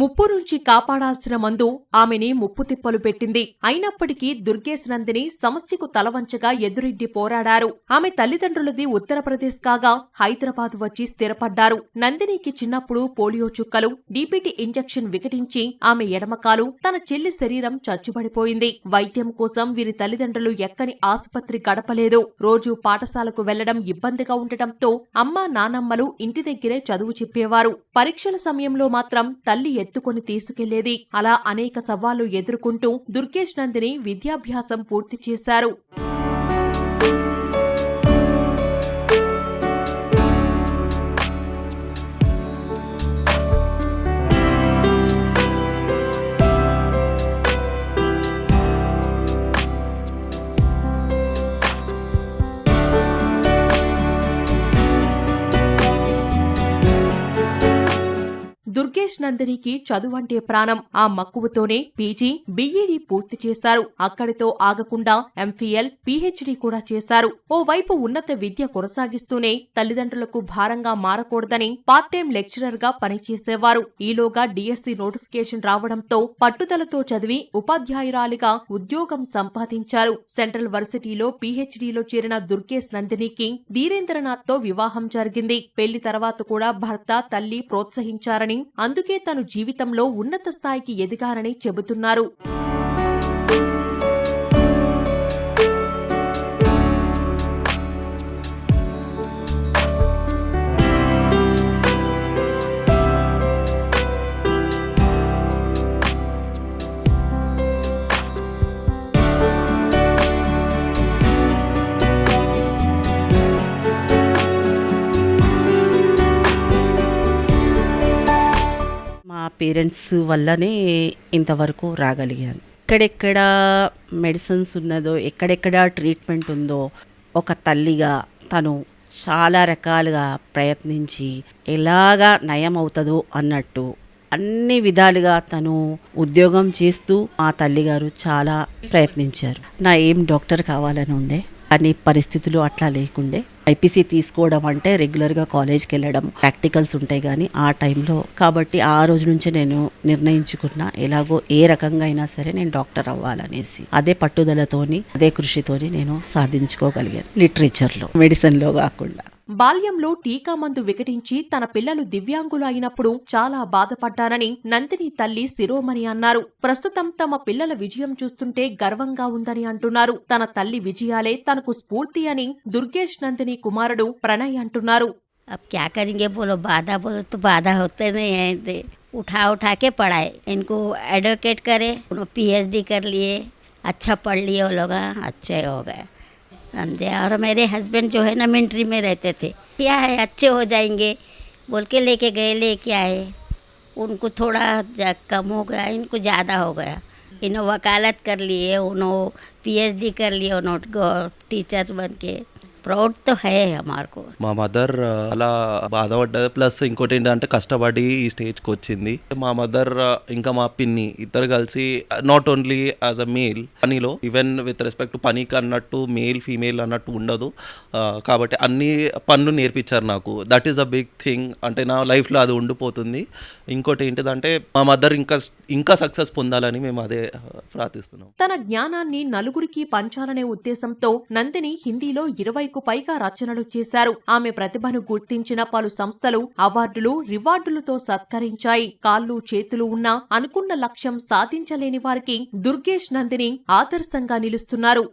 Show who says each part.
Speaker 1: ముప్పు నుంచి కాపాడాల్సిన మందు ఆమెని ముప్పు తిప్పలు పెట్టింది. అయినప్పటికీ దుర్గేశ్ నందిని సమస్యకు తలవంచగా ఎదురెడ్డి పోరాడారు. ఆమె తల్లిదండ్రులది ఉత్తరప్రదేశ్ కాగా హైదరాబాద్ వచ్చి స్థిరపడ్డారు. నందినికి చిన్నప్పుడు పోలియో చుక్కలు డీపీటీ ఇంజెక్షన్ వికటించి ఆమె ఎడమకాలు తన చెల్లి శరీరం చచ్చుబడిపోయింది. వైద్యం కోసం వీరి తల్లిదండ్రులు ఎక్కని ఆసుపత్రి గడపలేదు. రోజు పాఠశాలకు వెళ్ళడం ఇబ్బందిగా ఉండటంతో అమ్మా నానమ్మలు ఇంటి దగ్గరే చదువు చెప్పేవారు. పరీక్షల సమయంలో మాత్రం తల్లి ఎత్తుకొని తీసుకెళ్ళేది. అలా అనేక సవాళ్ళు ఎదుర్కొంటూ దుర్గేష్ నందిని విద్యాభ్యాసం పూర్తి చేశారు. సురేష్ నందినికి చదువంటే ప్రాణం. ఆ మక్కువతోనే పీజీ బీఈడీ పూర్తి చేశారు. అక్కడితో ఆగకుండా ఎంఫీఎల్ పీహెచ్డీ కూడా చేశారు. ఓవైపు ఉన్నత విద్య కొనసాగిస్తూనే తల్లిదండ్రులకు భారంగా మారకూడదని పార్ట్ టైం లెక్చరర్గా పనిచేసేవారు. ఈలోగా డిఎస్సి నోటిఫికేషన్ రావడంతో పట్టుదలతో చదివి ఉపాధ్యాయురాలిగా ఉద్యోగం సంపాదించారు. సెంట్రల్ వర్సిటీలో పీహెచ్డీలో చేరిన దుర్గేష్ నందినికి ధీరేంద్రనాథ్తో వివాహం జరిగింది. పెళ్ళి తర్వాత కూడా భర్త తల్లి ప్రోత్సహించారని అందుకే తను జీవితంలో ఉన్నత స్థాయికి ఎదిగారని చెబుతున్నారు.
Speaker 2: పేరెంట్స్ వల్లనే ఇంతవరకు రాగలిగాను. ఎక్కడెక్కడ మెడిసిన్స్ ఉన్నదో ఎక్కడెక్కడ ట్రీట్మెంట్ ఉందో ఒక తల్లిగా తను చాలా రకాలుగా ప్రయత్నించి ఎలాగా నయం అవుతుందో అన్నట్టు అన్ని విధాలుగా తను ఉద్యోగం చేస్తూ మా తల్లిగారు చాలా ప్రయత్నించారు. నా ఏం డాక్టర్ కావాలని ఉండే కానీ పరిస్థితులు అట్లా లేకుండే ఐపీసీ తీసుకోవడం అంటే రెగ్యులర్గా కాలేజ్కి వెళ్ళడం ప్రాక్టికల్స్ ఉంటాయి కానీ ఆ టైంలో. కాబట్టి ఆ రోజు నుంచే నేను నిర్ణయించుకున్నా ఎలాగో ఏ రకంగా అయినా సరే నేను డాక్టర్ అవ్వాలనేసి. అదే పట్టుదలతోని అదే కృషితోని నేను సాధించుకోగలిగాను లిటరేచర్లో మెడిసిన్లో కాకుండా.
Speaker 1: బాల్యంలో టీకా మందు వికటించి తన పిల్లలు దివ్యాంగులు అయినప్పుడు చాలా బాధపడ్డానని నందిని తల్లి శిరోమణి అన్నారు ప్రస్తుతం తమ పిల్లల విజయం చూస్తుంటే గర్వంగా ఉందని అంటున్నారు తన తల్లి విజయాలే తనకు స్ఫూర్తి అని దుర్గేష్ నందిని కుమారుడు ప్రణయ్ అంటున్నారు
Speaker 3: अब क्या करेंगे बोलो बाधा बोलो तो बाधा होते नहीं है ते उठा उठा के पढ़ाए इनको एडवोकेट करे उन्होंने पीएचडी कर लिए अच्छा पढ़ लिए वो लोग हाँ, अच्छे हो गए समझे? और मेरे हस्बैंड जो है ना मिलिट्री में रहते थे। क्या है, अच्छे हो जाएँगे? बोल के लेके गए, लेके आए। उनको थोड़ा कम हो गया, इनको ज़्यादा हो गया। इन्हों वकालत कर लिए उन्होंने पीएचडी कर लिए उन्होंने टीचर बन के। ప్రౌడ్తో హై మార్కు.
Speaker 4: మా మదర్ అలా బాధపడ్డది. ప్లస్ ఇంకోటి ఏంటంటే కష్టపడి ఈ స్టేజ్కి వచ్చింది. మా మదర్ ఇంకా మా పిన్ని ఇద్దరు కలిసి not only as a male పనిలో ఈవెన్ విత్ రెస్పెక్ట్ పనికి అన్నట్టు మేల్ ఫీమేల్ అన్నట్టు ఉండదు. కాబట్టి అన్ని పనులు నేర్పించారు నాకు. That is a big thing అంటే నా లైఫ్లో అది ఉండిపోతుంది. ఇంకోటి ఏంటిదంటే మా మదర్ ఇంకా ఇంకా సక్సెస్ పొందాలని మేము అదే ప్రార్థిస్తున్నాం.
Speaker 1: తన జ్ఞానాన్ని నలుగురికి పంచాలనే ఉద్దేశంతో నందిని హిందీలో ఇరవై ఇరవైకు పైగా రచనలు చేశారు. ఆమె ప్రతిభను గుర్తించిన పలు సంస్థలు అవార్డులు రివార్డులతో సత్కరించాయి. కాళ్ళు చేతులు ఉన్నా అనుకున్న లక్ష్యం సాధించలేని వారికి దుర్గేష్ నందిని ఆదర్శంగా నిలుస్తున్నారు.